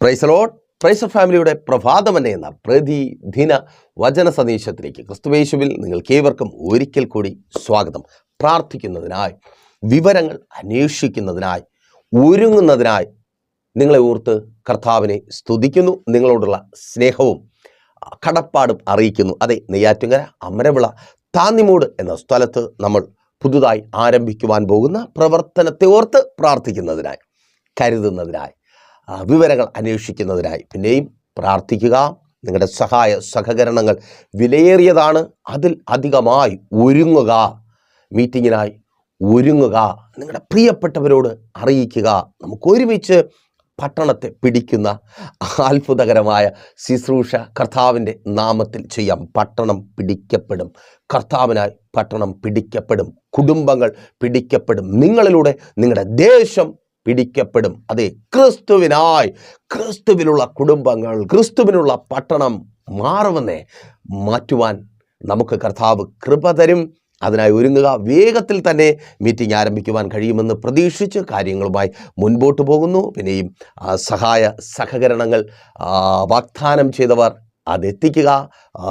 പ്രൈസലോഡ് പ്രൈസർ ഫാമിലിയുടെ പ്രഭാതമനെ എന്ന പ്രതിദിന വചന സന്ദേശത്തിലേക്ക് ക്രിസ്തുവേശുവിൽ നിങ്ങൾക്ക് ഏവർക്കും ഒരിക്കൽ കൂടി സ്വാഗതം. പ്രാർത്ഥിക്കുന്നതിനായി വിവരങ്ങൾ അന്വേഷിക്കുന്നതിനായി ഒരുങ്ങുന്നതിനായി നിങ്ങളെ ഓർത്ത് കർത്താവിനെ സ്തുതിക്കുന്നു. നിങ്ങളോടുള്ള സ്നേഹവും കടപ്പാടും അറിയിക്കുന്നു. അതെ നെയ്യാറ്റുങ്കര അമരവിള താന്നിമൂട് എന്ന സ്ഥലത്ത് നമ്മൾ പുതുതായി ആരംഭിക്കുവാൻ പോകുന്ന പ്രവർത്തനത്തെ ഓർത്ത് പ്രാർത്ഥിക്കുന്നതിനായി കരുതുന്നതിനായി വിവരങ്ങൾ അന്വേഷിക്കുന്നതിനായി. പിന്നെയും പ്രാർത്ഥിക്കുക. നിങ്ങളുടെ സഹായ സഹകരണങ്ങൾ വിലയേറിയതാണ്. അതിൽ അധികമായി ഒരുങ്ങുക. മീറ്റിങ്ങിനായി ഒരുങ്ങുക. നിങ്ങളുടെ പ്രിയപ്പെട്ടവരോട് അറിയിക്കുക. നമുക്ക് ഒരുമിച്ച് പട്ടണത്തെ പിടിക്കുന്ന അത്ഭുതകരമായ ശുശ്രൂഷ കർത്താവിന്റെ നാമത്തിൽ ചെയ്യാം. പട്ടണം പിടിക്കപ്പെടും. കർത്താവിനായി പട്ടണം പിടിക്കപ്പെടും. കുടുംബങ്ങൾ പിടിക്കപ്പെടും. നിങ്ങളിലൂടെ നിങ്ങളുടെ ദേശം പിടിക്കപ്പെടും. അതെ ക്രിസ്തുവിനായി ക്രിസ്തുവിലുള്ള കുടുംബങ്ങൾ ക്രിസ്തുവിനുള്ള പട്ടണം മാറുമെന്നേ മാറ്റുവാൻ നമുക്ക് കർത്താവ് കൃപ തരും. അതിനായി ഒരുങ്ങുക. വേഗത്തിൽ തന്നെ മീറ്റിംഗ് ആരംഭിക്കുവാൻ കഴിയുമെന്ന് പ്രതീക്ഷിച്ച് കാര്യങ്ങളുമായി മുൻപോട്ട് പോകുന്നു. പിന്നെയും സഹായ സഹകരണങ്ങൾ വാഗ്ദാനം ചെയ്തവർ അതെത്തിക്കുക.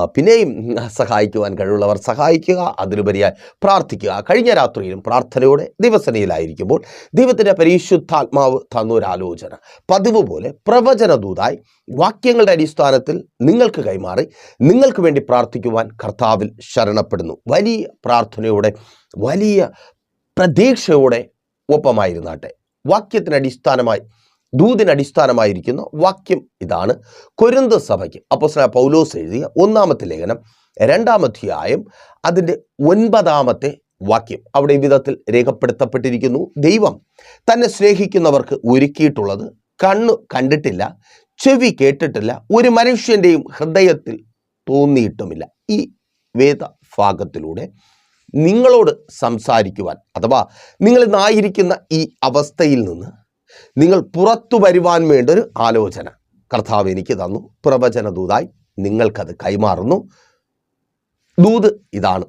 പിന്നെയും സഹായിക്കുവാൻ കഴിവുള്ളവർ സഹായിക്കുക. അതിലുപരിയായി പ്രാർത്ഥിക്കുക. കഴിഞ്ഞ രാത്രിയിലും പ്രാർത്ഥനയോടെ ദിവസനയിലായിരിക്കുമ്പോൾ ദൈവത്തിന്റെ പരിശുദ്ധാത്മാവ് തന്നൊരാലോചന പതിവ് പോലെ പ്രവചനദൂതായി വാക്യങ്ങളുടെ അടിസ്ഥാനത്തിൽ നിങ്ങൾക്ക് കൈമാറി നിങ്ങൾക്ക് വേണ്ടി പ്രാർത്ഥിക്കുവാൻ കർത്താവിൽ ശരണപ്പെടുന്നു. വലിയ പ്രാർത്ഥനയോടെ വലിയ പ്രതീക്ഷയോടെ ഒപ്പമായിരുന്നാട്ടെ. വാക്യത്തിന് അടിസ്ഥാനമായി ദൂതിന് അടിസ്ഥാനമായിരിക്കുന്ന വാക്യം ഇതാണ്. കൊരുന്ത സഭയ്ക്ക് അപ്പോസ് പൗലോസ് എഴുതിയ ഒന്നാമത്തെ ലേഖനം രണ്ടാമധ്യായം അതിന്റെ ഒൻപതാമത്തെ വാക്യം. അവിടെ വിധത്തിൽ രേഖപ്പെടുത്തപ്പെട്ടിരിക്കുന്നു. ദൈവം തന്നെ സ്നേഹിക്കുന്നവർക്ക് ഒരുക്കിയിട്ടുള്ളത് കണ്ണു കണ്ടിട്ടില്ല ചെവി കേട്ടിട്ടില്ല ഒരു മനുഷ്യന്റെയും ഹൃദയത്തിൽ തോന്നിയിട്ടുമില്ല. ഈ വേദഭാഗത്തിലൂടെ നിങ്ങളോട് സംസാരിക്കുവാൻ അഥവാ നിങ്ങൾ ഇന്നായിരിക്കുന്ന ഈ അവസ്ഥയിൽ നിന്ന് നിങ്ങൾ പുറത്തു വരുവാൻ വേണ്ട ഒരു ആലോചന. കർത്താവ് എനിക്ക് തന്നു. പ്രവചന ദൂതായി നിങ്ങൾക്കത് കൈമാറുന്നു. ദൂത് ഇതാണ്.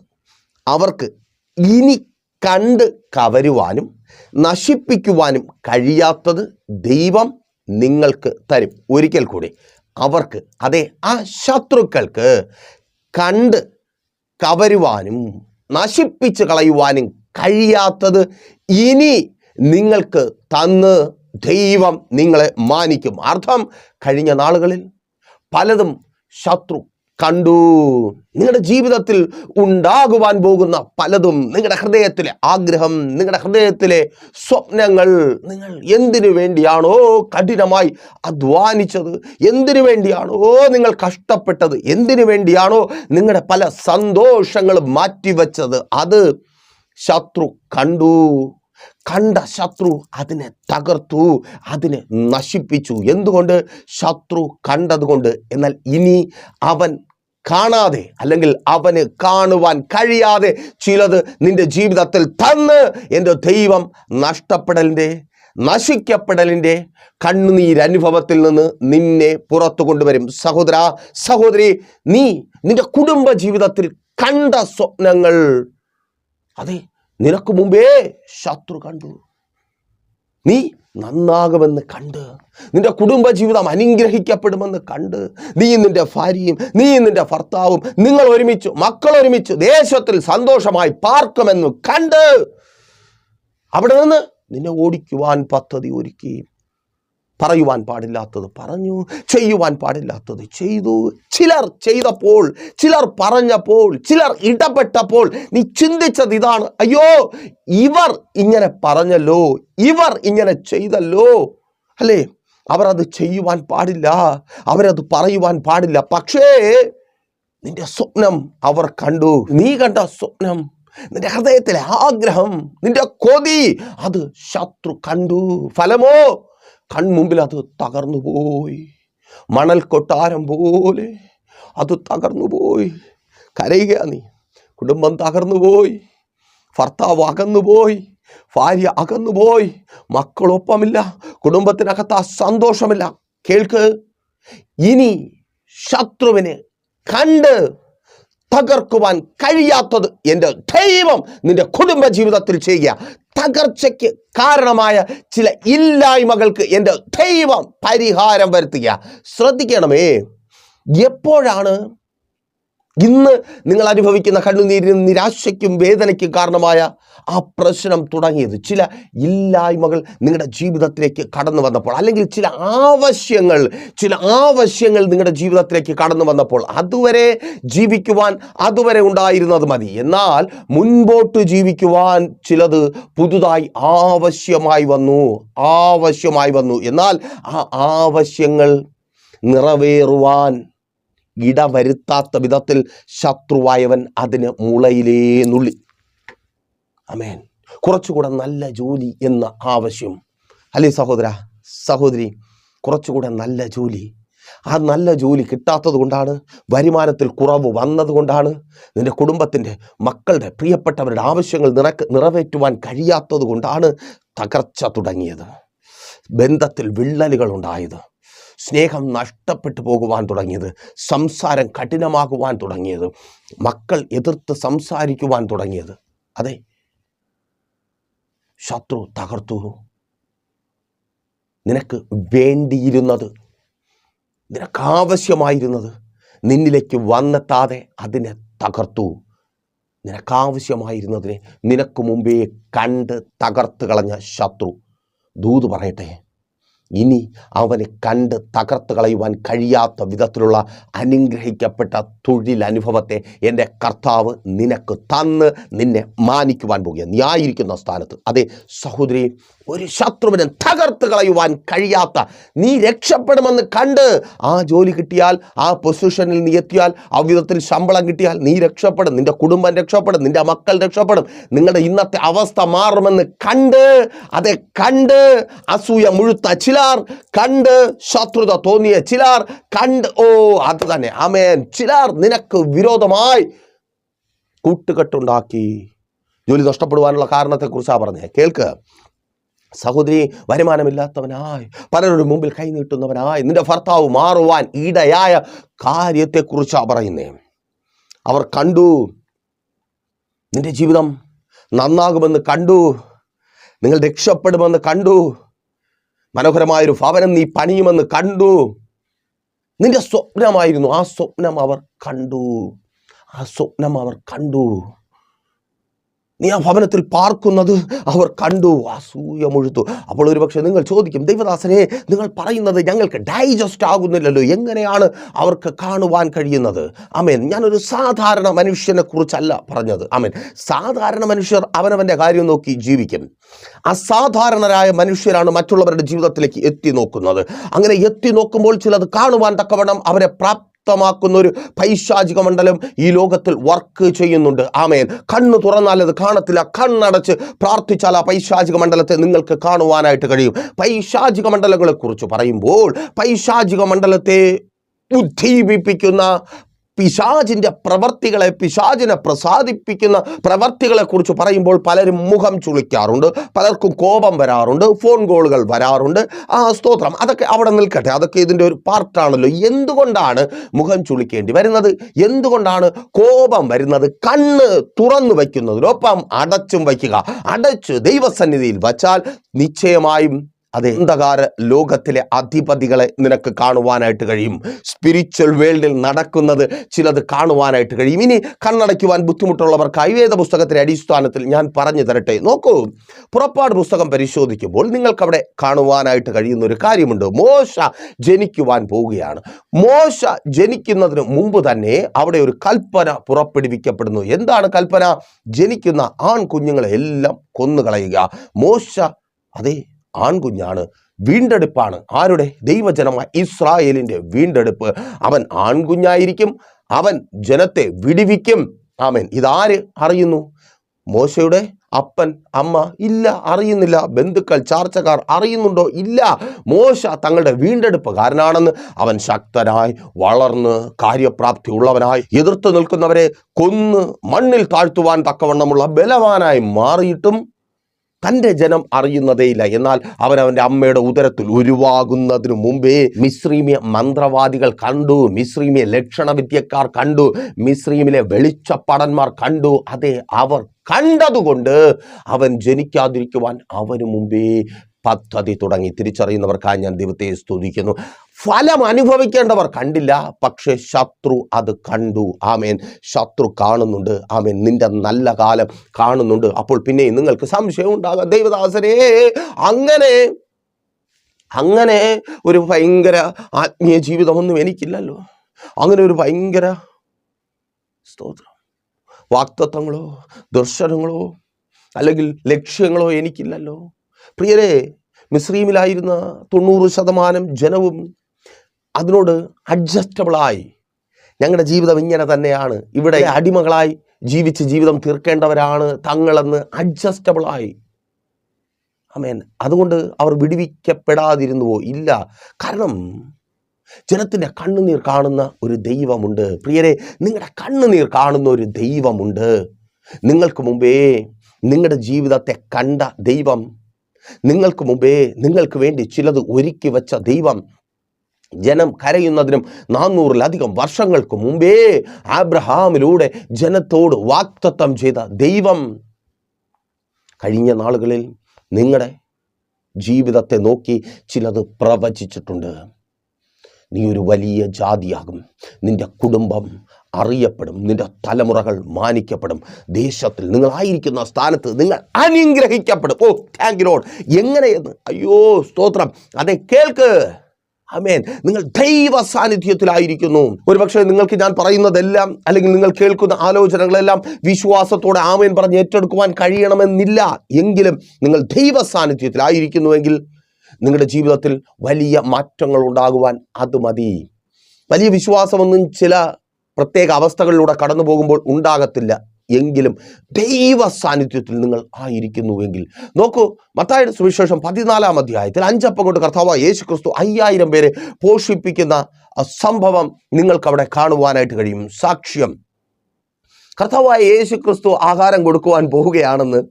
അവർക്ക് ഇനി കണ്ട് കവരുവാനും നശിപ്പിക്കുവാനും കഴിയാത്തത് ദൈവം നിങ്ങൾക്ക് തരും. ഒരിക്കൽ കൂടി അവർക്ക് അതെ ആ ശത്രുക്കൾക്ക് കണ്ട് കവരുവാനും നശിപ്പിച്ച് കളയുവാനും കഴിയാത്തത് ഇനി നിങ്ങൾക്ക് തന്ന് ദൈവം നിങ്ങളെ മാനിക്കും. അർത്ഥം കഴിഞ്ഞ നാളുകളിൽ പലതും ശത്രു കണ്ടു. നിങ്ങളുടെ ജീവിതത്തിൽ ഉണ്ടാകുവാൻ പോകുന്ന പലതും നിങ്ങളുടെ ഹൃദയത്തിലെ ആഗ്രഹം നിങ്ങളുടെ ഹൃദയത്തിലെ സ്വപ്നങ്ങൾ നിങ്ങൾ എന്തിനു വേണ്ടിയാണോ കഠിനമായി അധ്വാനിച്ചത് എന്തിനു വേണ്ടിയാണോ നിങ്ങൾ കഷ്ടപ്പെട്ടത് എന്തിനു വേണ്ടിയാണോ നിങ്ങളുടെ പല സന്തോഷങ്ങളും മാറ്റിവെച്ചത് അത് ശത്രു കണ്ടു. കണ്ട ശത്രു അതിനെ തകർത്തു അതിനെ നശിപ്പിച്ചു. എന്തുകൊണ്ട്? ശത്രു കണ്ടതുകൊണ്ട്. എന്നാൽ ഇനി അവൻ കാണാതെ അല്ലെങ്കിൽ അവന് കാണുവാൻ കഴിയാതെ ചിലത് നിന്റെ ജീവിതത്തിൽ തന്ന് എന്റെ ദൈവം നഷ്ടപ്പെടലിന്റെ നശിക്കപ്പെടലിന്റെ കണ്ണുനീരനുഭവത്തിൽ നിന്ന് നിന്നെ പുറത്തു കൊണ്ടുവരും. സഹോദര സഹോദരി നീ നിന്റെ കുടുംബ ജീവിതത്തിൽ കണ്ട സ്വപ്നങ്ങൾ. അതെ നിനക്ക് മുമ്പേ ശത്രു കണ്ടു. നീ നന്നാകുമെന്ന് കണ്ട്. നിന്റെ കുടുംബജീവിതം അനുഗ്രഹിക്കപ്പെടുമെന്ന് കണ്ട്. നീ നിന്റെ ഭാര്യയും നീ നിന്റെ ഭർത്താവും നിങ്ങൾ ഒരുമിച്ച് മക്കൾ ഒരുമിച്ച് ദേശത്തിൽ സന്തോഷമായി പാർക്കുമെന്ന് കണ്ട്. അവിടെ നിന്ന് നിന്നെ ഓടിക്കുവാൻ പദ്ധതി ഒരുക്കി. പറയുവാൻ പാടില്ലാത്തത് പറഞ്ഞു ചെയ്യുവാൻ പാടില്ലാത്തത് ചെയ്തു. ചിലർ ചെയ്തപ്പോൾ ചിലർ പറഞ്ഞപ്പോൾ ചിലർ ഇടപെട്ടപ്പോൾ നീ ചിന്തിച്ചത് ഇതാണ്. അയ്യോ ഇവർ ഇങ്ങനെ പറഞ്ഞല്ലോ ഇവർ ഇങ്ങനെ ചെയ്തല്ലോ. അല്ലേ? അവരത് ചെയ്യുവാൻ പാടില്ല അവരത് പറയുവാൻ പാടില്ല. പക്ഷേ നിന്റെ സ്വപ്നം അവർ കണ്ടു. നീ കണ്ട സ്വപ്നം നിന്റെ ഹൃദയത്തിലെ ആഗ്രഹം നിന്റെ കൊതി അത് ശത്രു കണ്ടു. ഫലമോ? കൺമുമ്പിൽ അത് തകർന്നു പോയി. മണൽ കൊട്ടാരം പോലെ അത് തകർന്നു പോയി. കരയുക നീ. കുടുംബം തകർന്നു പോയി. ഭർത്താവ് അകന്നുപോയി ഭാര്യ അകന്നുപോയി മക്കളൊപ്പമില്ല. കുടുംബത്തിനകത്ത് ആ സന്തോഷമില്ല. കേൾക്ക്. ഇനി ശത്രുവിനെ കണ്ട് തകർക്കുവാൻ കഴിയാത്തത് എന്റെ ദൈവം നിന്റെ കുടുംബ ജീവിതത്തിൽ ചെയ്യുക. തകർച്ചയ്ക്ക് കാരണമായ ചില ഇല്ലായ്മകൾക്ക് എന്റെ ദൈവം പരിഹാരം വരുത്തുക. ശ്രദ്ധിക്കണമേ. എപ്പോഴാണ് ഇന്ന് നിങ്ങൾ അനുഭവിക്കുന്ന കണ്ണുനീരിനും നിരാശയ്ക്കും വേദനയ്ക്കും കാരണമായ ആ പ്രശ്നം തുടങ്ങിയത്. ചില ഇല്ലായ്മകൾ നിങ്ങളുടെ ജീവിതത്തിലേക്ക് കടന്നു വന്നപ്പോൾ അല്ലെങ്കിൽ ചില ആവശ്യങ്ങൾ ചില ആവശ്യങ്ങൾ നിങ്ങളുടെ ജീവിതത്തിലേക്ക് കടന്നു വന്നപ്പോൾ അതുവരെ ജീവിക്കുവാൻ അതുവരെ ഉണ്ടായിരുന്നത് മതി. എന്നാൽ മുൻപോട്ട് ജീവിക്കുവാൻ ചിലത് പുതുതായി ആവശ്യമായി വന്നു ആവശ്യമായി വന്നു. എന്നാൽ ആ ആവശ്യങ്ങൾ നിറവേറുവാൻ ഇടവരുത്താത്ത വിധത്തിൽ ശത്രുവായവൻ അതിന് മുളയിലേ നുള്ളി. അമേൻ കുറച്ചുകൂടെ നല്ല ജോലി എന്ന ആവശ്യം. അല്ലേ സഹോദര സഹോദരി? കുറച്ചുകൂടെ നല്ല ജോലി. ആ നല്ല ജോലി കിട്ടാത്തത് കൊണ്ടാണ് വരുമാനത്തിൽ കുറവ് വന്നതുകൊണ്ടാണ് നിന്റെ കുടുംബത്തിന്റെ മക്കളുടെ പ്രിയപ്പെട്ടവരുടെ ആവശ്യങ്ങൾ നിറക്ക് നിറവേറ്റുവാൻ കഴിയാത്തത് കൊണ്ടാണ് തകർച്ച തുടങ്ങിയത്. ബന്ധത്തിൽ വിള്ളലുകൾ ഉണ്ടായത്. സ്നേഹം നഷ്ടപ്പെട്ടു പോകുവാൻ തുടങ്ങിയത് സംസാരം കഠിനമാകുവാൻ തുടങ്ങിയത് മക്കൾ എതിർത്ത് സംസാരിക്കുവാൻ തുടങ്ങിയത്. അതെ. ശത്രു തകർത്തു. നിനക്ക് വേണ്ടിയിരുന്നത് നിനക്കാവശ്യമായിരുന്നത് നിന്നിലേക്ക് വന്നെത്താതെ അതിനെ തകർത്തു. നിനക്കാവശ്യമായിരുന്നതിനെ നിനക്ക് മുമ്പേ കണ്ട് തകർത്ത് കളഞ്ഞ ശത്രു. ദൂത് പറയട്ടെ. ഇനി അവന് കണ്ട് തകർത്ത് കളയുവാൻ കഴിയാത്ത വിധത്തിലുള്ള അനുഗ്രഹിക്കപ്പെട്ട തൊഴിലനുഭവത്തെ എന്റെ കർത്താവ് നിനക്ക് തന്ന് നിന്നെ മാനിക്കുവാൻ പോകുക നീ ആയിരിക്കുന്ന സ്ഥാനത്ത്. അതെ സഹോദരി ഒരു ശത്രുവിനെ തകർത്ത് കളയുവാൻ കഴിയാത്ത നീ രക്ഷപ്പെടുമെന്ന് കണ്ട് ആ ജോലി കിട്ടിയാൽ ആ പൊസിഷനിൽ നീ എത്തിയാൽ ആ വിധത്തിൽ ശമ്പളം കിട്ടിയാൽ നീ രക്ഷപ്പെടും. നിന്റെ കുടുംബം രക്ഷപ്പെടും. നിന്റെ മക്കൾ രക്ഷപ്പെടും. നിങ്ങളുടെ ഇന്നത്തെ അവസ്ഥ മാറുമെന്ന് കണ്ട് അതെ കണ്ട് അസൂയ മുഴുത്ത ചിലർ കണ്ട് ശത്രുത തോന്നിയ ചിലർ കണ്ട് ഓ അത് തന്നെ. ആമേൻ. ചിലർ നിനക്ക് വിരോധമായി കൂട്ടുകെട്ടുണ്ടാക്കി. ജോലി നഷ്ടപ്പെടുവാനുള്ള കാരണത്തെക്കുറിച്ചാണ് പറഞ്ഞത് കേൾക്ക്. സഹോദരി വരുമാനമില്ലാത്തവനായി പലരുടെ മുമ്പിൽ കൈനീട്ടുന്നവനായി നിന്റെ ഭർത്താവ് മാറുവാൻ ഇടയായ കാര്യത്തെക്കുറിച്ചാണ് പറയുന്നേ. അവർ കണ്ടു. നിന്റെ ജീവിതം നന്നാകുമെന്ന് കണ്ടു. നിങ്ങൾ രക്ഷപ്പെടുമെന്ന് കണ്ടു. മനോഹരമായൊരു ഭവനം നീ പണിയുമെന്ന് കണ്ടു. നിന്റെ സ്വപ്നമായിരുന്നു. ആ സ്വപ്നം അവർ കണ്ടു. ആ സ്വപ്നം അവർ കണ്ടു. നീ ആ ഭവനത്തിൽ പാർക്കുന്നത് അവർ കണ്ടു അസൂയ മുഴുത്തു. അപ്പോൾ ഒരുപക്ഷെ നിങ്ങൾ ചോദിക്കും ദൈവദാസനെ നിങ്ങൾ പറയുന്നത് ഞങ്ങൾക്ക് ഡൈജസ്റ്റ് ആകുന്നില്ലല്ലോ. എങ്ങനെയാണ് അവർക്ക് കാണുവാൻ കഴിയുന്നത്? അമേൻ. ഞാനൊരു സാധാരണ മനുഷ്യനെ കുറിച്ചല്ല പറഞ്ഞത്. അമേൻ. സാധാരണ മനുഷ്യർ അവനവന്റെ കാര്യം നോക്കി ജീവിക്കും. അസാധാരണരായ മനുഷ്യരാണ് മറ്റുള്ളവരുടെ ജീവിതത്തിലേക്ക് എത്തി നോക്കുന്നത്. അങ്ങനെ എത്തി നോക്കുമ്പോൾ ചിലത് കാണുവാൻ തക്കവണ്ണം അവരെ പ്രാപ്ത പ്രാപ്തമാക്കുന്ന ഒരു പൈശാചിക മണ്ഡലം ഈ ലോകത്തിൽ വർക്ക് ചെയ്യുന്നുണ്ട്. ആമേൻ. കണ്ണ് തുറന്നാൽ അത് കാണത്തില്ല. കണ്ണടച്ച് പ്രാർത്ഥിച്ചാൽ ആ പൈശാചിക മണ്ഡലത്തെ നിങ്ങൾക്ക് കാണുവാനായിട്ട് കഴിയും. പൈശാചിക മണ്ഡലങ്ങളെക്കുറിച്ച് പറയുമ്പോൾ പൈശാചിക മണ്ഡലത്തെ ഉദ്ദീപിപ്പിക്കുന്ന പിശാചിന്റെ പ്രവർത്തികളെ പിശാചിനെ പ്രസാദിപ്പിക്കുന്ന പ്രവർത്തികളെക്കുറിച്ച് പറയുമ്പോൾ പലരും മുഖം ചുളിക്കാറുണ്ട് പലർക്കും കോപം വരാറുണ്ട് ഫോൺ കോളുകൾ വരാറുണ്ട്. ആ സ്തോത്രം. അതൊക്കെ അവിടെ നിൽക്കട്ടെ. അതൊക്കെ ഇതിന്റെ ഒരു പാർട്ടാണല്ലോ എന്തുകൊണ്ടാണ് മുഖം ചുളിക്കേണ്ടി വരുന്നത്? എന്തുകൊണ്ടാണ് കോപം വരുന്നത്? കണ്ണ് തുറന്നു വയ്ക്കുന്നതിനൊപ്പം അടച്ചും വയ്ക്കുക. അടച്ച് ദൈവസന്നിധിയിൽ വച്ചാൽ നിശ്ചയമായും അതെ അന്ധകാര ലോകത്തിലെ അധിപതികളെ നിനക്ക് കാണുവാനായിട്ട് കഴിയും. സ്പിരിച്വൽ വേൾഡിൽ നടക്കുന്നത് ചിലത് കാണുവാനായിട്ട് കഴിയും. ഇനി കണ്ണടയ്ക്കുവാൻ ബുദ്ധിമുട്ടുള്ളവർക്കായി ഐവേദ പുസ്തകത്തിലെ അടിസ്ഥാനത്തിൽ ഞാൻ പറഞ്ഞു തരട്ടെ. നോക്കൂ പുറപ്പാട് പുസ്തകം പരിശോധിക്കുമ്പോൾ നിങ്ങൾക്കവിടെ കാണുവാനായിട്ട് കഴിയുന്ന ഒരു കാര്യമുണ്ട്. മോശ ജനിക്കുവാൻ പോവുകയാണ്. മോശ ജനിക്കുന്നതിന് മുമ്പ് തന്നെ അവിടെ ഒരു കൽപ്പന പുറപ്പെടുവിക്കപ്പെടുന്നു. എന്താണ് കൽപ്പന? ജനിക്കുന്ന ആൺ കുഞ്ഞുങ്ങളെ എല്ലാം കൊന്നുകളയുക. മോശ അതെ ആൺകുഞ്ഞാണ്. വീണ്ടെടുപ്പാണ്. ആരുടെ? ദൈവജനമായ ഇസ്രായേലിന്റെ വീണ്ടെടുപ്പ്. അവൻ ആൺകുഞ്ഞായിരിക്കും. അവൻ ജനത്തെ വിടിവിക്കും. ആമൻ. ഇതാര് അറിയുന്നു? മോശയുടെ അപ്പൻ അമ്മ ഇല്ല അറിയുന്നില്ല. ബന്ധുക്കൾ ചാർച്ചക്കാർ അറിയുന്നുണ്ടോ? ഇല്ല. മോശ തങ്ങളുടെ വീണ്ടെടുപ്പ് വീണ്ടെടുപ്പുകാരനാണെന്ന് അവൻ ശക്തനായി വളർന്ന് കാര്യപ്രാപ്തി ഉള്ളവനായി എതിർത്ത് നിൽക്കുന്നവരെ കൊന്ന് മണ്ണിൽ താഴ്ത്തുവാൻ തക്കവണ്ണമുള്ള ബലവാനായി മാറിയിട്ടും തന്റെ ജനം അറിയുന്നതേയില്ല. എന്നാൽ അവൻ അവന്റെ അമ്മയുടെ ഉദരത്തിൽ ഉരുവാകുന്നതിനു മുമ്പേ മിശ്രീമിയ മന്ത്രവാദികൾ കണ്ടു. മിശ്രീമിയ ലക്ഷണവിദ്യക്കാർ കണ്ടു. മിശ്രീമിലെ വെളിച്ചപ്പടന്മാർ കണ്ടു. അതെ അവർ കണ്ടതുകൊണ്ട് അവൻ ജനിക്കാതിരിക്കുവാൻ അവനു മുമ്പേ പദ്ധതി തുടങ്ങി. തിരിച്ചറിയുന്നവർക്കായി ഞാൻ ദൈവത്തെ സ്തുതിക്കുന്നു. ഫലം അനുഭവിക്കേണ്ടവർ കണ്ടില്ല പക്ഷെ ശത്രു അത് കണ്ടു. ആമേൻ. ശത്രു കാണുന്നുണ്ട്. ആമേൻ. നിന്റെ നല്ല കാലം കാണുന്നുണ്ട്. അപ്പോൾ പിന്നെ നിങ്ങൾക്ക് സംശയം ഉണ്ടാകാം. ദൈവദാസനെ അങ്ങനെ അങ്ങനെ ഒരു ഭയങ്കര ആത്മീയ ജീവിതമൊന്നും എനിക്കില്ലല്ലോ. അങ്ങനെ ഒരു ഭയങ്കര സ്തോത്രം. വാക്തത്വങ്ങളോ ദർശനങ്ങളോ അല്ലെങ്കിൽ ലക്ഷ്യങ്ങളോ എനിക്കില്ലല്ലോ. പ്രിയരെ മിസ്ലീമിലായിരുന്ന തൊണ്ണൂറ് ശതമാനം ജനവും അതിനോട് അഡ്ജസ്റ്റബിളായി ഞങ്ങളുടെ ജീവിതം ഇങ്ങനെ തന്നെയാണ്. ഇവിടെ അടിമകളായി ജീവിച്ച് ജീവിതം തീർക്കേണ്ടവരാണ് തങ്ങളെന്ന് അഡ്ജസ്റ്റബിളായി അമേൻ അതുകൊണ്ട് അവർ വിടുവിക്കപ്പെടാതിരുന്നുവോ? ഇല്ല. കാരണം ജനത്തിന്റെ കണ്ണുനീർ കാണുന്ന ഒരു ദൈവമുണ്ട്. പ്രിയരെ നിങ്ങളുടെ കണ്ണുനീർ കാണുന്ന ഒരു ദൈവമുണ്ട്. നിങ്ങൾക്ക് മുമ്പേ നിങ്ങളുടെ ജീവിതത്തെ കണ്ട ദൈവം നിങ്ങൾക്ക് മുമ്പേ നിങ്ങൾക്ക് വേണ്ടി ചിലത് ഒരുക്കി വെച്ച ദൈവം ജനം കരയുന്നതിനും നാനൂറിലധികം വർഷങ്ങൾക്ക് മുമ്പേ ആബ്രഹാമിലൂടെ ജനത്തോട് വാക്തത്വം ചെയ്ത ദൈവം കഴിഞ്ഞ നാളുകളിൽ നിങ്ങളുടെ ജീവിതത്തെ നോക്കി ചിലത് പ്രവചിച്ചിട്ടുണ്ട്. നീ ഒരു വലിയ ജാതിയാകും. നിന്റെ കുടുംബം അറിയപ്പെടും. നിന്റെ തലമുറകൾ മാനിക്കപ്പെടും. ദേശത്തിൽ നിങ്ങളായിരിക്കുന്ന സ്ഥാനത്ത് നിങ്ങൾ അനുഗ്രഹിക്കപ്പെടും. ഓ താങ്ക് ലോഡ് എങ്ങനെയെന്ന്? അയ്യോ സ്തോത്രം. അതെ കേൾക്ക്. അമേൻ നിങ്ങൾ ദൈവ സാന്നിധ്യത്തിലായിരിക്കുന്നു ഒരുപക്ഷെ നിങ്ങൾക്ക് ഞാൻ പറയുന്നതെല്ലാം അല്ലെങ്കിൽ നിങ്ങൾ കേൾക്കുന്ന ആലോചനകളെല്ലാം വിശ്വാസത്തോടെ ആമേൻ പറഞ്ഞ് ഏറ്റെടുക്കുവാൻ കഴിയണമെന്നില്ല. എങ്കിലും നിങ്ങൾ ദൈവ സാന്നിധ്യത്തിലായിരിക്കുന്നുവെങ്കിൽ നിങ്ങളുടെ ജീവിതത്തിൽ വലിയ മാറ്റങ്ങൾ ഉണ്ടാകുവാൻ അത് മതി. വലിയ വിശ്വാസമൊന്നും ചില പ്രത്യേക അവസ്ഥകളിലൂടെ കടന്നു പോകുമ്പോൾ ഉണ്ടാകത്തില്ല. എങ്കിലും ദൈവ സാന്നിധ്യത്തിൽ നിങ്ങൾ ആയിരിക്കുന്നുവെങ്കിൽ. നോക്കൂ മത്തായുടെ സുവിശേഷം പതിനാലാം അധ്യായത്തിൽ അഞ്ചപ്പം കൊണ്ട് കർത്താവ് യേശു ക്രിസ്തു അയ്യായിരം പേരെ പോഷിപ്പിക്കുന്ന സംഭവം നിങ്ങൾക്കവിടെ കാണുവാനായിട്ട് കഴിയും. സാക്ഷ്യം കർത്താവായ യേശു ക്രിസ്തു ആഹാരം കൊടുക്കുവാൻ പോവുകയാണെന്ന്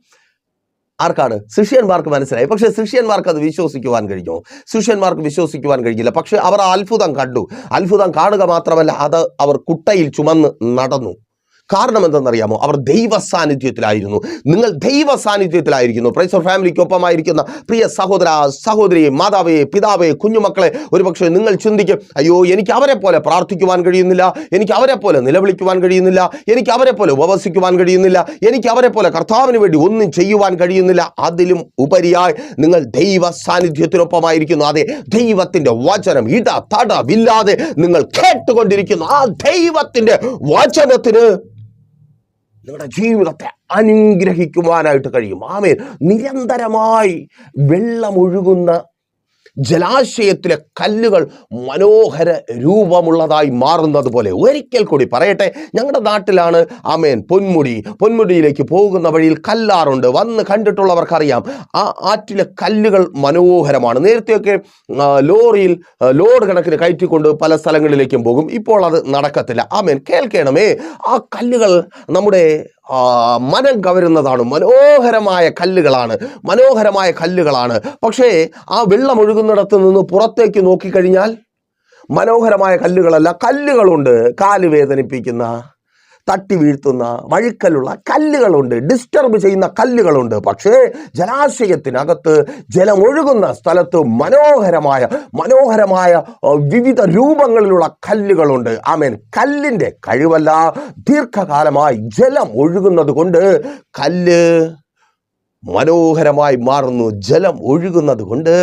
ആർക്കാണ്? ശിഷ്യന്മാർക്ക് മനസ്സിലായി. പക്ഷേ ശിഷ്യന്മാർക്ക് അത് വിശ്വസിക്കുവാൻ കഴിഞ്ഞോ? ശിഷ്യന്മാർക്ക് വിശ്വസിക്കുവാൻ കഴിഞ്ഞില്ല. പക്ഷേ അവർ അത്ഭുതം കണ്ടു. അത്ഭുതം കാണുക മാത്രമല്ല അത് അവർ കുട്ടയിൽ ചുമന്ന് നടന്നു. കാരണം എന്തെന്നറിയാമോ? അവർ ദൈവ സാന്നിധ്യത്തിലായിരുന്നു നിങ്ങൾ ദൈവ സാന്നിധ്യത്തിലായിരിക്കുന്നു പ്രൈസർ ഫാമിലിക്കൊപ്പമായിരിക്കുന്ന പ്രിയ സഹോദര സഹോദരിയെ മാതാവേ പിതാവേ കുഞ്ഞുമക്കളെ ഒരുപക്ഷെ നിങ്ങൾ ചിന്തിക്കും അയ്യോ എനിക്ക് അവരെ പോലെ പ്രാർത്ഥിക്കുവാൻ കഴിയുന്നില്ല എനിക്ക് അവരെ പോലെ നിലവിളിക്കുവാൻ കഴിയുന്നില്ല എനിക്ക് അവരെ പോലെ ഉപവസിക്കുവാൻ കഴിയുന്നില്ല എനിക്ക് അവരെ പോലെ കർത്താവിന് വേണ്ടി ഒന്നും ചെയ്യുവാൻ കഴിയുന്നില്ല. അതിലും ഉപരിയായി നിങ്ങൾ ദൈവ സാന്നിധ്യത്തിനൊപ്പമായിരിക്കുന്നു അതെ ദൈവത്തിന്റെ വചനം ഇട തടവില്ലാതെ നിങ്ങൾ കേട്ടുകൊണ്ടിരിക്കുന്നു. ആ ദൈവത്തിന്റെ വചനത്തിന് നിങ്ങളുടെ ജീവിതത്തെ അനുഗ്രഹിക്കുവാനായിട്ട് കഴിയും. ആമേൻ. നിരന്തരമായി വെള്ളമൊഴുകുന്ന ജലാശയത്തിലെ കല്ലുകൾ മനോഹര രൂപമുള്ളതായി മാറുന്നത് പോലെ ഒരിക്കൽ കൂടി പറയട്ടെ ഞങ്ങളുടെ നാട്ടിലാണ് അമേൻ പൊന്മുടി. പൊന്മുടിയിലേക്ക് പോകുന്ന വഴിയിൽ കല്ലാറുണ്ട്. വന്ന് കണ്ടിട്ടുള്ളവർക്കറിയാം ആ ആറ്റിലെ കല്ലുകൾ മനോഹരമാണ്. നേരത്തെയൊക്കെ ലോറിയിൽ ലോഡ് കണക്കിന് കയറ്റിക്കൊണ്ട് പല സ്ഥലങ്ങളിലേക്കും പോകും. ഇപ്പോൾ അത് നടക്കത്തില്ല. ആമേൻ കേൾക്കണമേ. ആ കല്ലുകൾ നമ്മുടെ മനം കവരുന്നതാണ്. മനോഹരമായ കല്ലുകളാണ്. മനോഹരമായ കല്ലുകളാണ്. പക്ഷേ ആ വെള്ളം ഒഴുകുന്നിടത്ത് നിന്ന് പുറത്തേക്ക് നോക്കിക്കഴിഞ്ഞാൽ മനോഹരമായ കല്ലുകളല്ല കല്ലുകളുണ്ട്. കാൽ വേദനിപ്പിക്കുന്ന തട്ടി വീഴ്ത്തുന്ന വഴുക്കലുള്ള കല്ലുകളുണ്ട്. ഡിസ്റ്റർബ് ചെയ്യുന്ന കല്ലുകളുണ്ട്. പക്ഷേ ജലാശയത്തിനകത്ത് ജലമൊഴുകുന്ന സ്ഥലത്ത് മനോഹരമായ മനോഹരമായ വിവിധ രൂപങ്ങളിലുള്ള കല്ലുകളുണ്ട്. ആമേൻ. കല്ലിന്റെ കഴിവല്ല ദീർഘകാലമായി ജലം ഒഴുകുന്നത് കൊണ്ട് കല്ല് മനോഹരമായി മാറുന്നു. ജലം ഒഴുകുന്നത് കൊണ്ട്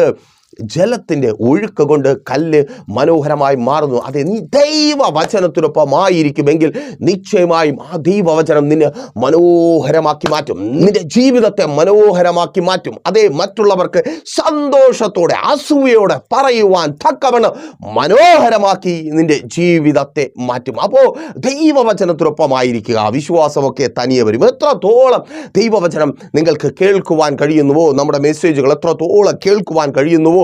ജലത്തിന്റെ ഒഴുക്ക് കൊണ്ട് കല്ല് മനോഹരമായി മാറുന്നു. അതെ നീ ദൈവവചനത്തിനൊപ്പമായിരിക്കുമെങ്കിൽ നിശ്ചയമായും ആ ദൈവവചനം നിന്നെ മനോഹരമാക്കി മാറ്റും. നിന്റെ ജീവിതത്തെ മനോഹരമാക്കി മാറ്റും. അതേ മറ്റുള്ളവർക്ക് സന്തോഷത്തോടെ അസൂയയോടെ പറയുവാൻ തക്കവണ്ണം മനോഹരമാക്കി നിന്റെ ജീവിതത്തെ മാറ്റും. അപ്പോൾ ദൈവവചനത്തിനൊപ്പമായിരിക്കുക. വിശ്വാസമൊക്കെ തനിയെ വരും. എത്രത്തോളം ദൈവവചനം നിങ്ങൾക്ക് കേൾക്കുവാൻ കഴിയുന്നുവോ നമ്മുടെ മെസ്സേജുകൾ എത്രത്തോളം കേൾക്കുവാൻ കഴിയുന്നുവോ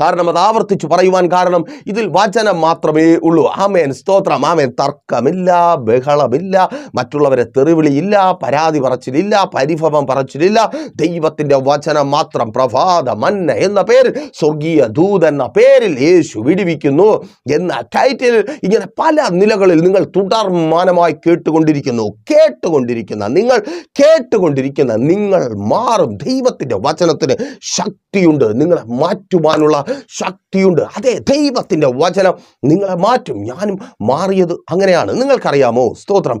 കാരണം അത് ആവർത്തിച്ചു പറയുവാൻ കാരണം ഇതിൽ വചനം മാത്രമേ ഉള്ളൂ. ആമേൻ. സ്തോത്രം. ആമേൻ. തർക്കമില്ല ബഹളമില്ല മറ്റുള്ളവരെ തെറിവിളിയില്ല പരാതി പറച്ചിലില്ല പരിഭവം പറച്ചിലില്ല. ദൈവത്തിന്റെ വചനം മാത്രം പ്രഭാത മന്ന എന്ന പേരിൽ സ്വർഗീയ ദൂത് എന്ന പേരിൽ യേശു വിടിവിക്കുന്നു എന്ന ടൈറ്റിൽ ഇങ്ങനെ പല നിലകളിൽ നിങ്ങൾ തുടർമാനമായി കേട്ടുകൊണ്ടിരിക്കുന്നു കേട്ടുകൊണ്ടിരിക്കുന്ന നിങ്ങൾ കേട്ടുകൊണ്ടിരിക്കുന്ന നിങ്ങൾ മാറും. ദൈവത്തിന്റെ വചനത്തിന് ശക്തിയുണ്ട്. നിങ്ങളെ മാറ്റുവാനുള്ള ശക്തിയുണ്ട്. അതെ ദൈവത്തിന്റെ വചനം നിങ്ങളെ മാറ്റും. ഞാനും മാറിയത് അങ്ങനെയാണ്. നിങ്ങൾക്കറിയാമോ? സ്തോത്രം.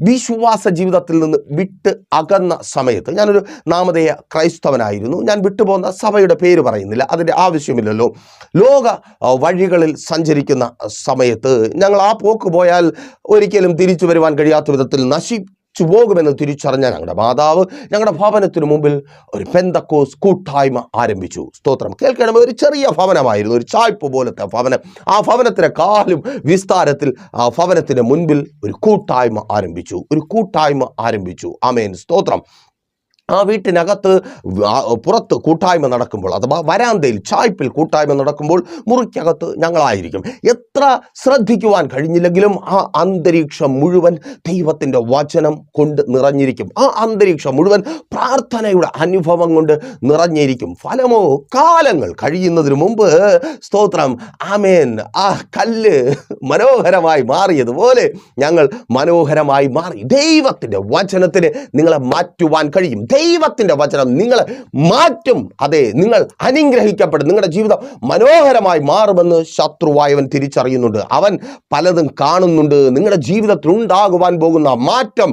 വിശ്വാസ ജീവിതത്തിൽ നിന്ന് വിട്ട് അകന്ന സമയത്ത് ഞാനൊരു നാമധേയ ക്രൈസ്തവനായിരുന്നു. ഞാൻ വിട്ടുപോകുന്ന സഭയുടെ പേര് പറയുന്നില്ല. അതിന്റെ ആവശ്യമില്ലല്ലോ. ലോക വഴികളിൽ സഞ്ചരിക്കുന്ന സമയത്ത് ഞങ്ങൾ ആ പോക്ക് പോയാൽ ഒരിക്കലും തിരിച്ചു വരുവാൻ കഴിയാത്ത വിധത്തിൽ നശിച്ചു പോകുമെന്ന് തിരിച്ചറിഞ്ഞ ഞങ്ങളുടെ മാതാവ് ഞങ്ങളുടെ ഭവനത്തിന് മുമ്പിൽ ഒരു പെന്തക്കോസ് കൂട്ടായ്മ ആരംഭിച്ചു. സ്തോത്രം. കേൾക്കണമേ ഒരു ചെറിയ ഭവനമായിരുന്നു. ഒരു ചായ്പ് പോലത്തെ ഭവനം. ആ ഭവനത്തിന്റെ കാലും വിസ്താരത്തിൽ ആ ഭവനത്തിന് മുൻപിൽ ഒരു കൂട്ടായ്മ ആരംഭിച്ചു. ഒരു കൂട്ടായ്മ ആരംഭിച്ചു. ആമേൻ. സ്തോത്രം. ആ വീട്ടിനകത്ത് പുറത്ത് കൂട്ടായ്മ നടക്കുമ്പോൾ അഥവാ വരാന്തയിൽ ചായ്പിൽ കൂട്ടായ്മ നടക്കുമ്പോൾ മുറിക്കകത്ത് ഞങ്ങളായിരിക്കും. എത്ര ശ്രദ്ധിക്കുവാൻ കഴിഞ്ഞില്ലെങ്കിലും ആ അന്തരീക്ഷം മുഴുവൻ ദൈവത്തിന്റെ വചനം കൊണ്ട് നിറഞ്ഞിരിക്കും. ആ അന്തരീക്ഷം മുഴുവൻ പ്രാർത്ഥനയുടെ അനുഭവം കൊണ്ട് നിറഞ്ഞിരിക്കും. ഫലമോ കാലങ്ങൾ കഴിയുന്നതിന് മുമ്പ് സ്തോത്രം ആമേൻ. ആ കല്ല് മനോഹരമായി മാറിയതുപോലെ ഞങ്ങൾ മനോഹരമായി മാറി. ദൈവത്തിന്റെ വചനത്തിന് നിങ്ങളെ മാറ്റുവാൻ കഴിയും. ദൈവത്തിന്റെ വചനം നിങ്ങളെ മാറ്റും. അതെ നിങ്ങൾ അനുഗ്രഹിക്കപ്പെടും. നിങ്ങളുടെ ജീവിതം മനോഹരമായി മാറുമെന്ന് ശത്രുവായവൻ തിരിച്ചറിയുന്നുണ്ട്. അവൻ പലതും കാണുന്നുണ്ട്. നിങ്ങളുടെ ജീവിതത്തിൽ ഉണ്ടാകുവാൻ പോകുന്ന മാറ്റം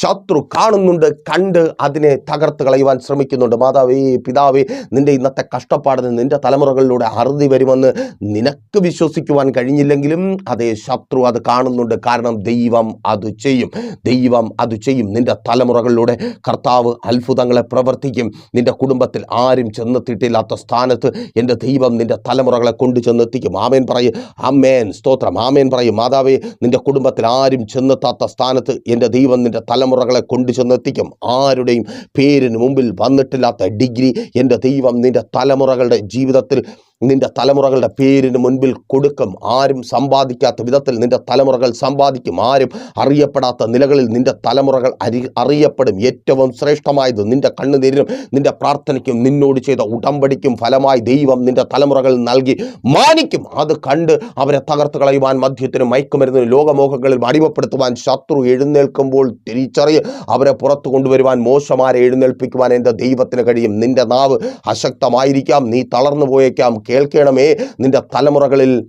ശത്രു കാണുന്നുണ്ട് കണ്ട് അതിനെ തകർത്ത് കളയുവാൻ ശ്രമിക്കുന്നുണ്ട്. മാതാവേ പിതാവേ നിന്റെ ഇന്നത്തെ കഷ്ടപ്പാടിന് നിന്റെ തലമുറകളിലൂടെ അറുതി വരുമെന്ന് നിനക്ക് വിശ്വസിക്കുവാൻ കഴിഞ്ഞില്ലെങ്കിലും അതേ ശത്രു അത് കാണുന്നുണ്ട്. കാരണം ദൈവം അത് ചെയ്യും. ദൈവം അത് ചെയ്യും. നിന്റെ തലമുറകളിലൂടെ കർത്താവ് അത്ഭുതങ്ങളെ പ്രവർത്തിക്കും. നിന്റെ കുടുംബത്തിൽ ആരും ചെന്നെത്തിയിട്ടില്ലാത്ത സ്ഥാനത്ത് എന്റെ ദൈവം നിന്റെ തലമുറകളെ കൊണ്ടു ചെന്നെത്തിക്കും ആമേൻ പറയും. അമ്മേൻ സ്തോത്രം. ആമേൻ പറയും. മാതാവേ നിന്റെ കുടുംബത്തിൽ ആരും ചെന്നെത്താത്ത സ്ഥാനത്ത് എന്റെ ദൈവം നിന്റെ തലമുറകളെ കൊണ്ടു ചെന്നെത്തിക്കും ആരുടെയും പേരിന് മുമ്പിൽ വന്നിട്ടില്ലാത്ത ഡിഗ്രി എന്റെ ദൈവം നിന്റെ തലമുറകളുടെ ജീവിതത്തിൽ നിന്റെ തലമുറകളുടെ പേരിന് മുൻപിൽ കൊടുക്കും. ആരും സമ്പാദിക്കാത്ത വിധത്തിൽ നിന്റെ തലമുറകൾ സമ്പാദിക്കും. ആരും അറിയപ്പെടാത്ത നിലകളിൽ നിന്റെ തലമുറകൾ അരി അറിയപ്പെടും. ഏറ്റവും ശ്രേഷ്ഠമായത് നിന്റെ കണ്ണുനീരിനും നിന്റെ പ്രാർത്ഥനയ്ക്കും നിന്നോട് ചെയ്ത ഉടമ്പടിക്കും ഫലമായി ദൈവം നിന്റെ തലമുറകൾ നൽകി മാനിക്കും. അത് കണ്ട് അവരെ തകർത്ത് കളയുവാൻ മദ്യത്തിനും മയക്കുമരുന്നിനും ലോകമോഹങ്ങളിൽ അടിമപ്പെടുത്തുവാൻ ശത്രു എഴുന്നേൽക്കുമ്പോൾ തിരിച്ചറിയ. അവരെ പുറത്തു കൊണ്ടുവരുവാൻ മോശമാരെ എഴുന്നേൽപ്പിക്കുവാൻ എന്റെ ദൈവത്തിന് കഴിയും. നിന്റെ നാവ് അശക്തമായിരിക്കാം. നീ തളർന്നു പോയേക്കാം. കേൾക്കണമേ. നിന്റെ തലമുറകളിൽ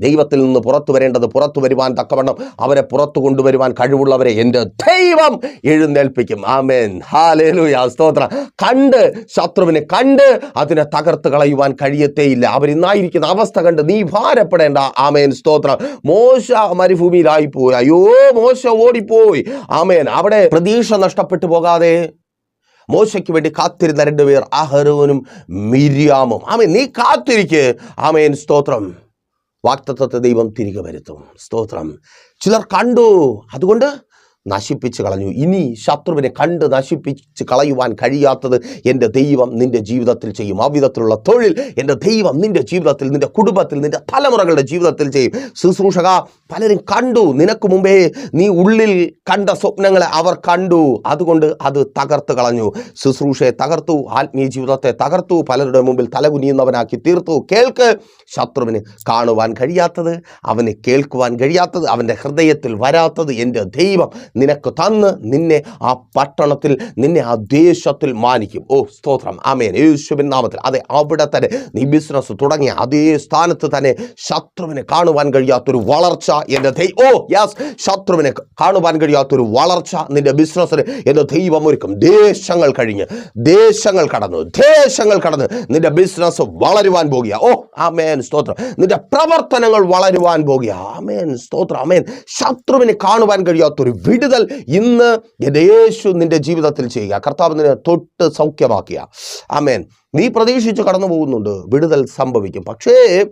ദൈവത്തിൽ നിന്ന് പുറത്തു വരേണ്ടത് പുറത്തു വരുവാൻ തക്കവണ്ണം അവരെ പുറത്തു കൊണ്ടുവരുവാൻ കഴിവുള്ളവരെ എന്റെ ദൈവം എഴുന്നേൽപ്പിക്കും. ആമേൻ. ഹാലേലുയ സ്തോത്രം. കണ്ട് ശത്രുവിനെ കണ്ട് അതിനെ തകർത്ത് കളയുവാൻ കഴിയത്തേയില്ല. അവരിന്നായിരിക്കുന്ന അവസ്ഥ കണ്ട് നീ ഭാരപ്പെടേണ്ട. ആമേൻ. സ്തോത്രം. മോശ മരുഭൂമിയിലായിപ്പോയി. അയ്യോ മോശ ഓടിപ്പോയി. ആമേൻ. അവിടെ പ്രതീക്ഷ നഷ്ടപ്പെട്ടു പോകാതെ മോശയ്ക്ക് വേണ്ടി കാത്തിരുന്ന രണ്ടുപേർ അഹരോനും മിരിയാമും. ആമേൻ നീ കാത്തിരിക്ക്. ആമേൻ സ്തോത്രം. വാക്തത്വത്തെ ദൈവം തിരികെ വരുത്തും. സ്തോത്രം. ചിലർ കണ്ടു. അതുകൊണ്ട് നശിപ്പിച്ച് കളഞ്ഞു. ഇനി ശത്രുവിനെ കണ്ട് നശിപ്പിച്ച് കളയുവാൻ കഴിയാത്തത് എന്റെ ദൈവം നിന്റെ ജീവിതത്തിൽ ചെയ്യും. ആ വിധത്തിലുള്ള തൊഴിൽ എന്റെ ദൈവം നിന്റെ ജീവിതത്തിൽ നിന്റെ കുടുംബത്തിൽ നിന്റെ തലമുറകളുടെ ജീവിതത്തിൽ ചെയ്യും. ശുശ്രൂഷക പലരും കണ്ടു. നിനക്ക് മുമ്പേ നീ ഉള്ളിൽ കണ്ട സ്വപ്നങ്ങളെ അവർ കണ്ടു. അതുകൊണ്ട് അത് തകർത്ത് കളഞ്ഞു. ശുശ്രൂഷയെ തകർത്തു ആത്മീയ ജീവിതത്തെ തകർത്തു പലരുടെ മുമ്പിൽ തലകുനിയുന്നവനാക്കി തീർത്തു. കേൾക്ക് ശത്രുവിന് കാണുവാൻ കഴിയാത്തത് അവന് കേൾക്കുവാൻ കഴിയാത്തത് അവന്റെ ഹൃദയത്തിൽ വരാത്തത് എന്റെ ദൈവം നിനക്ക് തന്ന് നിന്നെ ആ പട്ടണത്തിൽ നിന്നെ ആ ദേശത്തിൽ മാനിക്കും. ഓ സ്തോത്രം. ആമേൻ. യേശുവിൻ നാമത്തിൽ. അതെ അവിടെ തന്നെ നീ ബിസിനസ് തുടങ്ങിയ അതേ സ്ഥാനത്ത് തന്നെ ശത്രുവിനെ കാണുവാൻ കഴിയാത്തൊരു വളർച്ച എന്റെ ദൈ ഓ യാസ് ശത്രുവിനെ കാണുവാൻ കഴിയാത്തൊരു വളർച്ച നിന്റെ ബിസിനസ്സിന് എന്റെ ദൈവം ഒരുക്കും. ദേശങ്ങൾ കഴിഞ്ഞ് ദേശങ്ങൾ കടന്നു ദേശങ്ങൾ കടന്ന് നിന്റെ ബിസിനസ് വളരുവാൻ പോകുക. ഓ ആമേൻ. സ്തോത്രം. നിന്റെ പ്രവർത്തനങ്ങൾ വളരുവാൻ പോകുക. ആമേൻ. സ്തോത്രം. ആമേൻ. ശത്രുവിനെ കാണുവാൻ കഴിയാത്തൊരു വിടുതൽ ഇന്ന് യേശു നിന്റെ ജീവിതത്തിൽ ചെയ്യുക. കർത്താവ് നിന്നെ തൊട്ട് സൗഖ്യമാക്കിയ. ആമേൻ. നീ പ്രതീക്ഷിച്ച് കടന്നു പോകുന്നുണ്ട് വിടുതൽ സംഭവിക്കും. പക്ഷേ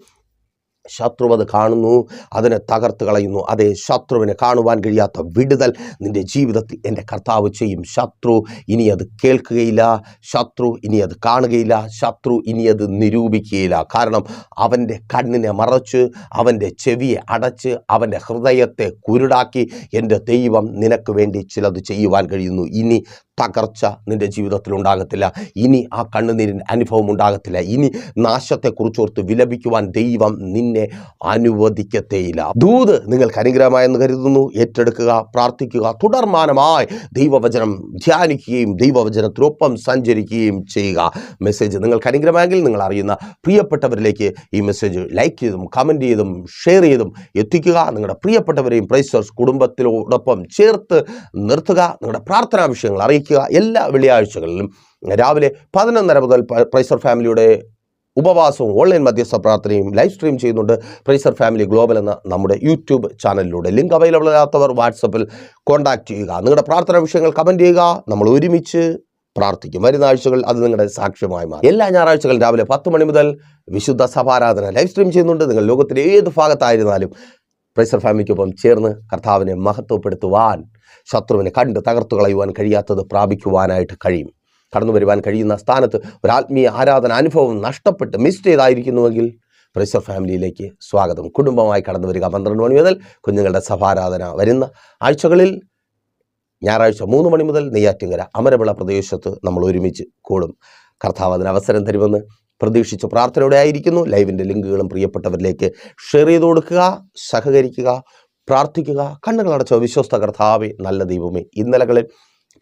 ശത്രു അത് കാണുന്നു അതിനെ തകർത്ത് കളയുന്നു. അതേ ശത്രുവിനെ കാണുവാൻ കഴിയാത്ത വിടുതൽ നിന്റെ ജീവിതത്തിൽ എന്റെ കർത്താവ് ചെയ്യും. ശത്രു ഇനി അത് കേൾക്കുകയില്ല ശത്രു ഇനി അത് കാണുകയില്ല ശത്രു ഇനി അത് നിരൂപിക്കുകയില്ല. കാരണം അവന്റെ കണ്ണിനെ മറച്ച് അവന്റെ ചെവിയെ അടച്ച് അവന്റെ ഹൃദയത്തെ കുരുടാക്കി എന്റെ ദൈവം നിനക്ക് വേണ്ടി ചിലത് ചെയ്യുവാൻ കഴിയുന്നു. ഇനി തകർച്ച നിന്റെ ജീവിതത്തിൽ ഉണ്ടാകത്തില്ല. ഇനി ആ കണ്ണുനീരിന്റെ അനുഭവം ഉണ്ടാകത്തില്ല. ഇനി നാശത്തെക്കുറിച്ച് ഓർത്ത് വിലപിക്കുവാൻ ദൈവം നിന്നെ അനുവദിക്കത്തേയില്ല. ദൂത് നിങ്ങൾക്ക് അനുഗ്രഹമായെന്ന് കരുതുന്നു. ഏറ്റെടുക്കുക പ്രാർത്ഥിക്കുക തുടർമാനമായി ദൈവവചനം ധ്യാനിക്കുകയും ദൈവവചനത്തിനൊപ്പം സഞ്ചരിക്കുകയും ചെയ്യുക. മെസ്സേജ് നിങ്ങൾക്ക് അനുഗ്രഹമായെങ്കിൽ നിങ്ങൾ അറിയുന്ന പ്രിയപ്പെട്ടവരിലേക്ക് ഈ മെസ്സേജ് ലൈക്ക് ചെയ്തും കമന്റ് ചെയ്തും ഷെയർ ചെയ്തും എത്തിക്കുക. നിങ്ങളുടെ പ്രിയപ്പെട്ടവരെയും പ്രൈസേഴ്സ് കുടുംബത്തിനോടൊപ്പം ചേർത്ത് നിർത്തുക. നിങ്ങളുടെ പ്രാർത്ഥനാ വിഷയങ്ങൾ അറിയിക്കുക. എല്ലാ വെള്ളിയാഴ്ചകളിലും. രാവിലെ പതിനൊന്നര മുതൽ പ്രൈസർ ഫാമിലിയുടെ ഉപവാസവും ഓൺലൈൻ മധ്യസ്ഥ പ്രാർത്ഥനയും ലൈവ് സ്ട്രീം ചെയ്യുന്നുണ്ട് പ്രൈസർ ഫാമിലി ഗ്ലോബൽ എന്ന നമ്മുടെ യൂട്യൂബ് ചാനലിലൂടെ. ലിങ്ക് അവൈലബിൾ അല്ലാത്തവർ വാട്സപ്പിൽ കോൺടാക്റ്റ് ചെയ്യുക. നിങ്ങളുടെ പ്രാർത്ഥനാ വിഷയങ്ങൾ കമന്റ് ചെയ്യുക. നമ്മൾ ഒരുമിച്ച് പ്രാർത്ഥിക്കും. വരുന്ന ആഴ്ചകൾ അത് നിങ്ങളുടെ സാക്ഷ്യമായി മാറും. എല്ലാ ഞായറാഴ്ചകളും രാവിലെ പത്ത് മണി മുതൽ വിശുദ്ധ സഭാരാധന ലൈവ് സ്ട്രീം ചെയ്യുന്നുണ്ട്. നിങ്ങൾ ലോകത്തിലെ ഏത് ഭാഗത്തായിരുന്നാലും പ്രൈസർ ഫാമിലിക്കൊപ്പം ചേർന്ന് കർത്താവിനെ മഹത്വപ്പെടുത്തുവാൻ ശത്രുവിനെ കണ്ട് തകർത്തു കളയുവാൻ കഴിയാത്തത് പ്രാപിക്കുവാനായിട്ട് കഴിയും. കടന്നു വരുവാൻ കഴിയുന്ന സ്ഥാനത്ത് ഒരു ആത്മീയ ആരാധന അനുഭവം നഷ്ടപ്പെട്ട് മിസ് ചെയ്തായിരിക്കുന്നുവെങ്കിൽ പ്രൈസർ ഫാമിലിയിലേക്ക് സ്വാഗതം. കുടുംബമായി കടന്നു വരിക പന്ത്രണ്ട് മണി മുതൽ കുഞ്ഞുങ്ങളുടെ സഭാരാധന വരുന്ന ആഴ്ചകളിൽ ഞായറാഴ്ച മൂന്ന് മണി മുതൽ നെയ്യാറ്റിങ്കര അമരവിള പ്രദേശത്ത് നമ്മൾ ഒരുമിച്ച് കൂടും. കർത്താവ് അതിന് അവസരം തരുമെന്ന് പ്രതീക്ഷിച്ച് പ്രാർത്ഥനയോടെ ആയിരിക്കുന്നു. ലൈവിന്റെ ലിങ്കുകളും പ്രിയപ്പെട്ടവരിലേക്ക് ഷെയർ ചെയ്ത് കൊടുക്കുക സഹകരിക്കുക പ്രാർത്ഥിക്കുക. കണ്ണുകളടച്ച വിശ്വസ്ത കർത്താവെ നല്ല ദൈവമേ. ഇന്നലകളിൽ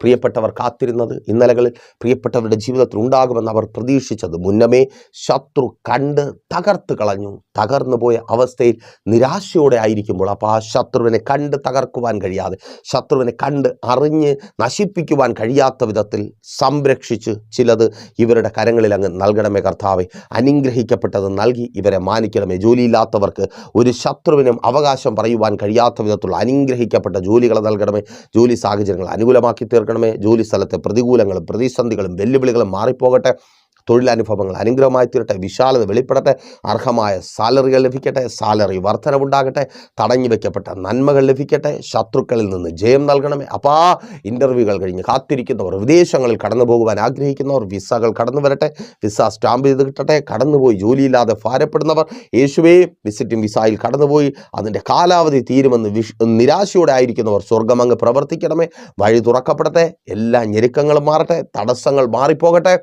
പ്രിയപ്പെട്ടവർ കാത്തിരുന്നത് ഇന്നലകളിൽ പ്രിയപ്പെട്ടവരുടെ ജീവിതത്തിൽ ഉണ്ടാകുമെന്ന് അവർ പ്രതീക്ഷിച്ചത്. മുന്നമേ ശത്രു കണ്ട് തകർത്ത് കളഞ്ഞു. തകർന്നു പോയ അവസ്ഥയിൽ നിരാശയോടെ ആയിരിക്കുമ്പോൾ അപ്പോൾ ആ ശത്രുവിനെ കണ്ട് തകർക്കുവാൻ കഴിയാതെ ശത്രുവിനെ കണ്ട് അറിഞ്ഞ് നശിപ്പിക്കുവാൻ കഴിയാത്ത വിധത്തിൽ സംരക്ഷിച്ച് ചിലത് ഇവരുടെ കരങ്ങളിൽ അങ്ങ് നൽകണമേ കർത്താവെ. അനുഗ്രഹിക്കപ്പെട്ടത് നൽകി ഇവരെ മാനിക്കണമേ. ജോലിയില്ലാത്തവർക്ക് ഒരു ശത്രുവിനും അവകാശം പറയുവാൻ കഴിയാത്ത വിധത്തിലുള്ള അനുഗ്രഹിക്കപ്പെട്ട ജോലികൾ നൽകണമേ. ജോലി സാഹചര്യങ്ങൾ അനുകൂലമാക്കി തീർക്കണമേ. ജോലി സ്ഥലത്തെ പ്രതികൂലങ്ങളും പ്രതിസന്ധികളും വെല്ലുവിളികളും മാറിപ്പോകട്ടെ. തൊഴിലനുഭവങ്ങൾ അനുഗ്രഹമായി തീരട്ടെ വിശാലത വെളിപ്പെടട്ടെ അർഹമായ സാലറികൾ ലഭിക്കട്ടെ സാലറി വർധനവുണ്ടാകട്ടെ തടഞ്ഞു വയ്ക്കപ്പെട്ട നന്മകൾ ലഭിക്കട്ടെ ശത്രുക്കളിൽ നിന്ന് ജയം നൽകണമേ. അപ്പാ ഇന്റർവ്യൂകൾ കഴിഞ്ഞ് കാത്തിരിക്കുന്നവർ വിദേശങ്ങളിൽ കടന്നു പോകുവാൻ ആഗ്രഹിക്കുന്നവർ വിസകൾ കടന്നു വരട്ടെ വിസ സ്റ്റാമ്പ് ചെയ്ത് കിട്ടട്ടെ കടന്നുപോയി ജോലിയില്ലാതെ ഭാരപ്പെടുന്നവർ യേശുവേ വിസിറ്റിംഗ് വിസയിൽ കടന്നുപോയി അതിന്റെ കാലാവധി തീരുമെന്ന് വിഷ് നിരാശയോടെ ആയിരിക്കുന്നവർ സ്വർഗമങ്ങ് പ്രവർത്തിക്കണമേ. വഴി തുറക്കപ്പെടട്ടെ എല്ലാ ഞെരുക്കങ്ങളും മാറട്ടെ തടസ്സങ്ങൾ മാറിപ്പോകട്ടെ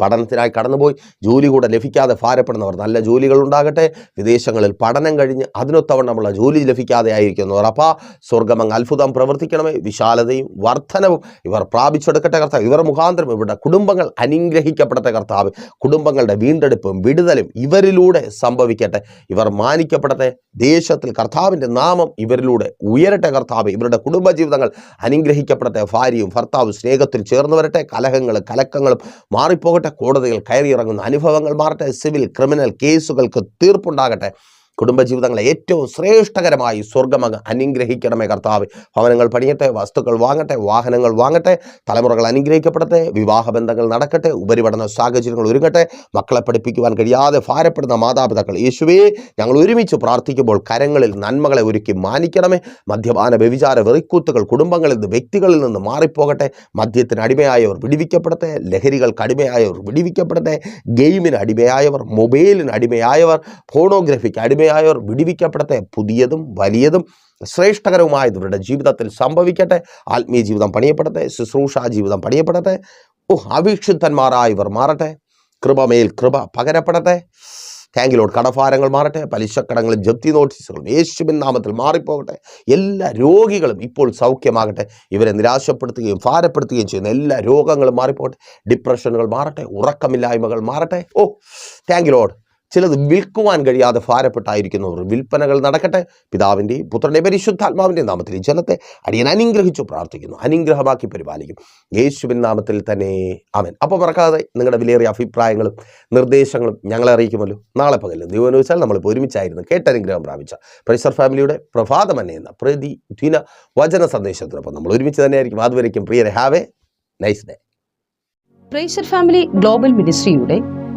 പഠനത്തിനായി കടന്നുപോയി. ജോലി കൂടെ ലഭിക്കാതെ ഭാരപ്പെടുന്നവർ നല്ല ജോലികൾ ഉണ്ടാകട്ടെ. വിദേശങ്ങളിൽ പഠനം കഴിഞ്ഞ് അതിനൊത്തവണ്ണമുള്ള ജോലി ലഭിക്കാതെ ആയിരിക്കുന്നവർ. അപ്പോൾ സ്വർഗമങ്ങ് അത്ഭുതം പ്രവർത്തിക്കണമേ. വിശാലതയും വർധനവും ഇവർ പ്രാപിച്ചെടുക്കട്ടെ കർത്താവ്. ഇവർ മുഖാന്തരം ഇവരുടെ കുടുംബങ്ങൾ അനുഗ്രഹിക്കപ്പെടട്ടെ കർത്താവ്. കുടുംബങ്ങളുടെ വീണ്ടെടുപ്പും വിടുതലും ഇവരിലൂടെ സംഭവിക്കട്ടെ. ഇവർ മാനിക്കപ്പെടട്ടെ. ദേശത്തിൽ കർത്താവിന്റെ നാമം ഇവരിലൂടെ ഉയരട്ടെ കർത്താവ്. ഇവരുടെ കുടുംബജീവിതങ്ങൾ അനുഗ്രഹിക്കപ്പെടട്ടെ. ഭാര്യയും ഭർത്താവും സ്നേഹത്തിൽ ചേർന്ന് വരട്ടെ. കലഹങ്ങളും കലക്കങ്ങളും മാറിപ്പോകട്ടെ കോടതികൾ കയറിയിറങ്ങുന്ന അനുഭവങ്ങൾ മാറട്ടെ സിവിൽ ക്രിമിനൽ കേസുകൾക്ക് തീർപ്പുണ്ടാകട്ടെ കുടുംബജീവിതങ്ങളെ ഏറ്റവും ശ്രേഷ്ഠകരമായി സ്വർഗമങ്ങ് അനുഗ്രഹിക്കണമേ കർത്താവ്. ഭവനങ്ങൾ പണിയട്ടെ വസ്തുക്കൾ വാങ്ങട്ടെ വാഹനങ്ങൾ വാങ്ങട്ടെ തലമുറകൾ അനുഗ്രഹിക്കപ്പെടട്ടെ വിവാഹബന്ധങ്ങൾ നടക്കട്ടെ ഉപരിപഠന സാഹചര്യങ്ങൾ ഒരുങ്ങട്ടെ മക്കളെ പഠിപ്പിക്കുവാൻ കഴിയാതെ ഭാരപ്പെടുന്ന മാതാപിതാക്കൾ യേശുവേ ഞങ്ങൾ ഒരുമിച്ച് പ്രാർത്ഥിക്കുമ്പോൾ കരങ്ങളിൽ നന്മകളെ ഒരുക്കി മാനിക്കണമേ. മദ്യപാന വ്യഭിചാര വെറിക്കൂത്തുകൾ കുടുംബങ്ങളിൽ നിന്ന് വ്യക്തികളിൽ നിന്ന് മാറിപ്പോകട്ടെ. മദ്യത്തിന് അടിമയായവർ വിടിവിക്കപ്പെടട്ടെ ലഹരികൾക്ക് അടിമയായവർ വിടിവിക്കപ്പെടട്ടെ ഗെയിമിന് അടിമയായവർ മൊബൈലിന് അടിമയായവർ ഫോണോഗ്രഫിക്ക് അടിമയായവർ വിടിവിക്കപ്പെടട്ടെ പുതിയതും വലിയതും ശ്രേഷ്ഠകരവുമായത് ഇവരുടെ ജീവിതത്തിൽ സംഭവിക്കട്ടെ ആത്മീയ ജീവിതം പണിയപ്പെടട്ടെ ശുശ്രൂഷ ജീവിതം പണിയപ്പെടട്ടെ ഓ അവിക്ഷുദ്ധന്മാരായവർ മാറട്ടെ കൃപമേൽ കൃപ പകരപ്പെടട്ടെ താങ്കിലോട്ട് കടഭാരങ്ങൾ മാറട്ടെ പലിശക്കടങ്ങളും ജപ്തി നോട്ടീസുകളും യേശുവിൻ നാമത്തിൽ മാറിപ്പോകട്ടെ എല്ലാ രോഗികളും ഇപ്പോൾ സൗഖ്യമാകട്ടെ ഇവരെ നിരാശപ്പെടുത്തുകയും ഭാരപ്പെടുത്തുകയും ചെയ്യുന്ന എല്ലാ രോഗങ്ങളും മാറിപ്പോകട്ടെ ഡിപ്രഷനുകൾ മാറട്ടെ ഉറക്കമില്ലായ്മകൾ മാറട്ടെ ഓ താങ്കിലോട്ട് ചിലത് വിൽക്കുവാൻ കഴിയാതെ ഭാരപ്പെട്ടായിരിക്കുന്നവർ. വിൽപ്പനകൾ നടക്കട്ടെ. പിതാവിന്റെയും പുത്രന്റെയും പരിശുദ്ധാത്മാവിന്റെ നാമത്തിൽ ജനത്തെ അടിയൻ അനുഗ്രഹിച്ചു പ്രാർത്ഥിക്കുന്നു. അനുഗ്രഹമാക്കി പരിപാലിക്കും. യേശുവിൻ നാമത്തിൽ തന്നെ. അവൻ അപ്പോൾ മറക്കാതെ നിങ്ങളുടെ വിലയേറിയ അഭിപ്രായങ്ങളും നിർദ്ദേശങ്ങളും ഞങ്ങളെ അറിയിക്കുമല്ലോ. നാളെ പകലും ദൈവം വെച്ചാൽ നമ്മളിപ്പോൾ ഒരുമിച്ചായിരുന്നു കേട്ടനുഗ്രഹം പ്രാപിച്ച. പ്രൈസർ ഫാമിലിയുടെ പ്രഭാതമന്നെ എന്ന പ്രതിദിന വചന സന്ദേശത്തിനൊപ്പം നമ്മൾ ഒരുമിച്ച് തന്നെയായിരിക്കും. അതുവരയ്ക്കും പ്രിയരെ have a nice day praiser family global മിനിസ്ട്രിയുടെ